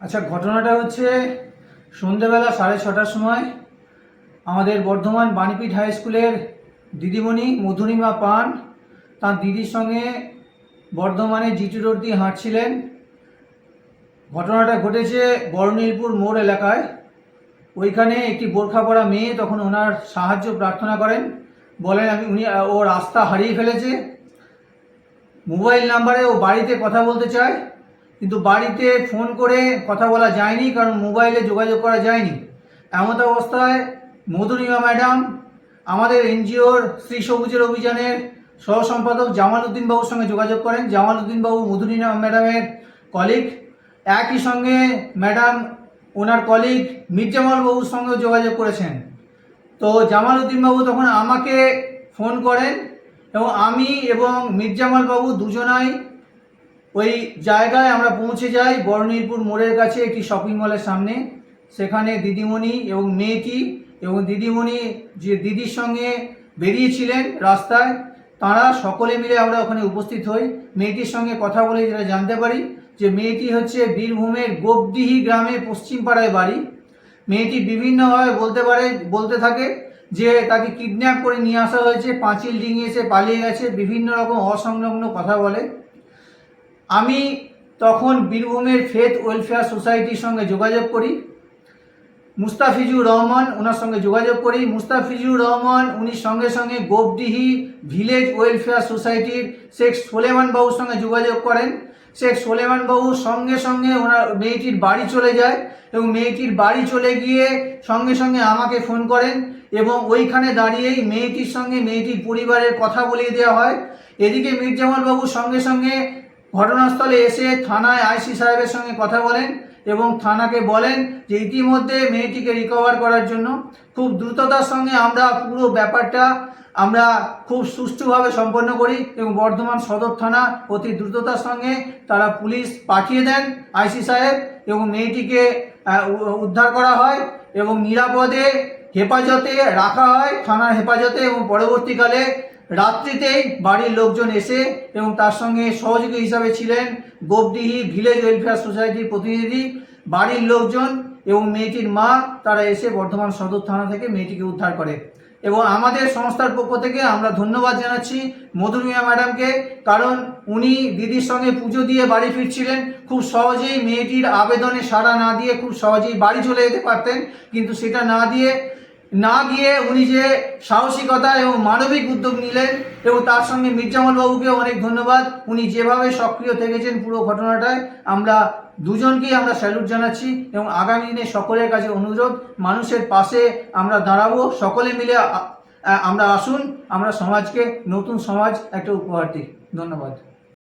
আচ্ছা ঘটনাটা হচ্ছে সন্ধেবেলা সাড়ে ছটার সময় আমাদের বর্ধমান বাণীপীঠ হাই স্কুলের দিদিমণি মধুরিমা পান তার দিদির সঙ্গে বর্ধমানে জিটি রোড দিয়ে হাঁটছিলেন। ঘটনাটা ঘটেছে বর্ণিলপুর মোড় এলাকায়। ওইখানে একটি বোরখা পরা মেয়ে তখন ওনার সাহায্য প্রার্থনা করেন। বলেন, আমি, উনি, ও রাস্তা হারিয়ে ফেলেছে। মোবাইল নাম্বারে ও বাড়িতে কথা বলতে চায়। কিন্তু বাড়িতে ফোন করে কথা বলা যায়নি, কারণ মোবাইলে যোগাযোগ করা যায়নি। এমত অবস্থায় মধুরিমা ম্যাডাম, আমাদের এনজিওর শ্রী সবুজের অভিযানের সহ সম্পাদক জামাল উদ্দিন বাবুর সঙ্গে যোগাযোগ করেন। জামাল বাবু মধুরিমা ম্যাডামের কলিগ একই সঙ্গে ম্যাডাম, ওনার কলিগ মির্জামাল বাবুর সঙ্গেও যোগাযোগ করেছেন। তো জামাল উদ্দিন বাবু তখন আমাকে ফোন করেন এবং আমি এবং মির্জামাল বাবু দুজনাই ওই জায়গায় আমরা পৌঁছে যাই বর্ণিলপুর মোড়ের কাছে একটি শপিং মলের সামনে। সেখানে দিদিমণি এবং মেয়েটি এবং দিদিমণি যে দিদির সঙ্গে বেরিয়েছিলেন রাস্তায়, তারা সকলে মিলে আমরা ওখানে উপস্থিত হই। মেয়েটির সঙ্গে কথা বলে যেটা জানতে পারি যে মেয়েটি হচ্ছে বীরভূমের গোপডিহি গ্রামে পশ্চিম পাড়ায় বাড়ি। মেয়েটি বিভিন্নভাবে বলতে পারে, বলতে থাকে যে তাকে কিডন্যাপ করে নিয়ে আসা হয়েছে, পাঁচিল ডিঙিয়ে এসে পালিয়ে গেছে, বিভিন্ন রকম অসংলগ্ন কথা বলে। আমি তখন বীরভূমের ফেথ ওয়েলফেয়ার সোসাইটির সঙ্গে যোগাযোগ করি। মুস্তাফিজুর রহমান ওনার সঙ্গে যোগাযোগ করি। মুস্তাফিজুর রহমান উনি সঙ্গে সঙ্গে গোপডিহি ভিলেজ ওয়েলফেয়ার সোসাইটির শেখ সোলেমান বাবুর সঙ্গে যোগাযোগ করেন। শেখ সোলেমান বাবু সঙ্গে সঙ্গে ওনার মেয়েটির বাড়ি চলে যায় এবং মেয়েটির বাড়ি চলে গিয়ে সঙ্গে সঙ্গে আমাকে ফোন করেন এবং ওইখানে দাঁড়িয়েই মেয়েটির সঙ্গে মেয়েটির পরিবারের কথা বলিয়ে দেওয়া হয়। এদিকে মির্জামাল বাবু সঙ্গে সঙ্গে ঘটনাস্থলে এসে থানায় আইসি সাহেবের সঙ্গে কথা বলেন এবং থানাকে বলেন যে ইতিমধ্যে মেয়েটিকে রিকভার করার জন্য খুব দ্রুততার সঙ্গে আমরা পুরো ব্যাপারটা আমরা খুব সুষ্ঠুভাবে সম্পন্ন করি এবং বর্ধমান সদর থানা অতি দ্রুততার সঙ্গে তারা পুলিশ পাঠিয়ে দেন আইসি সাহেব এবং মেয়েটিকে উদ্ধার করা হয় এবং নিরাপদে হেফাজতে রাখা হয়, থানার হেফাজতে এবং পরবর্তীকালে রাত্রিতেই বাড়ির লোকজন এসে এবং তার সঙ্গে সহযোগী হিসাবে ছিলেন গোপডিহি ভিলেজ ওয়েলফেয়ার সোসাইটির প্রতিনিধি, বাড়ির লোকজন এবং মেয়েটির মা, তারা এসে বর্ধমান সদর থানা থেকে মেয়েটিকে উদ্ধার করে। এবং আমাদের সংস্থার পক্ষ থেকে আমরা ধন্যবাদ জানাচ্ছি মধুমিয়া ম্যাডামকে, কারণ উনি দিদির সঙ্গে পুজো দিয়ে বাড়ি ফিরছিলেন। খুব সহজেই মেয়েটির আবেদনে সাড়া না দিয়ে খুব সহজেই বাড়ি চলে যেতে পারতেন, কিন্তু সেটা না দিয়ে না গিয়ে উনি যে সাহসিকতা এবং মানবিক উদ্যোগ নিলেন এবং তার সঙ্গে মির্জামাল বাবুকে অনেক ধন্যবাদ। উনি যেভাবে সক্রিয় থেকেছেন পুরো ঘটনাটায়, আমরা দুজনকেই আমরা স্যালুট জানাচ্ছি এবং আগামী দিনে সকলের কাছে অনুরোধ, মানুষের পাশে আমরা দাঁড়াবো, সকলে মিলে আমরা আসুন, আমরা সমাজকে, নতুন সমাজ একটা উপহার দিই। ধন্যবাদ।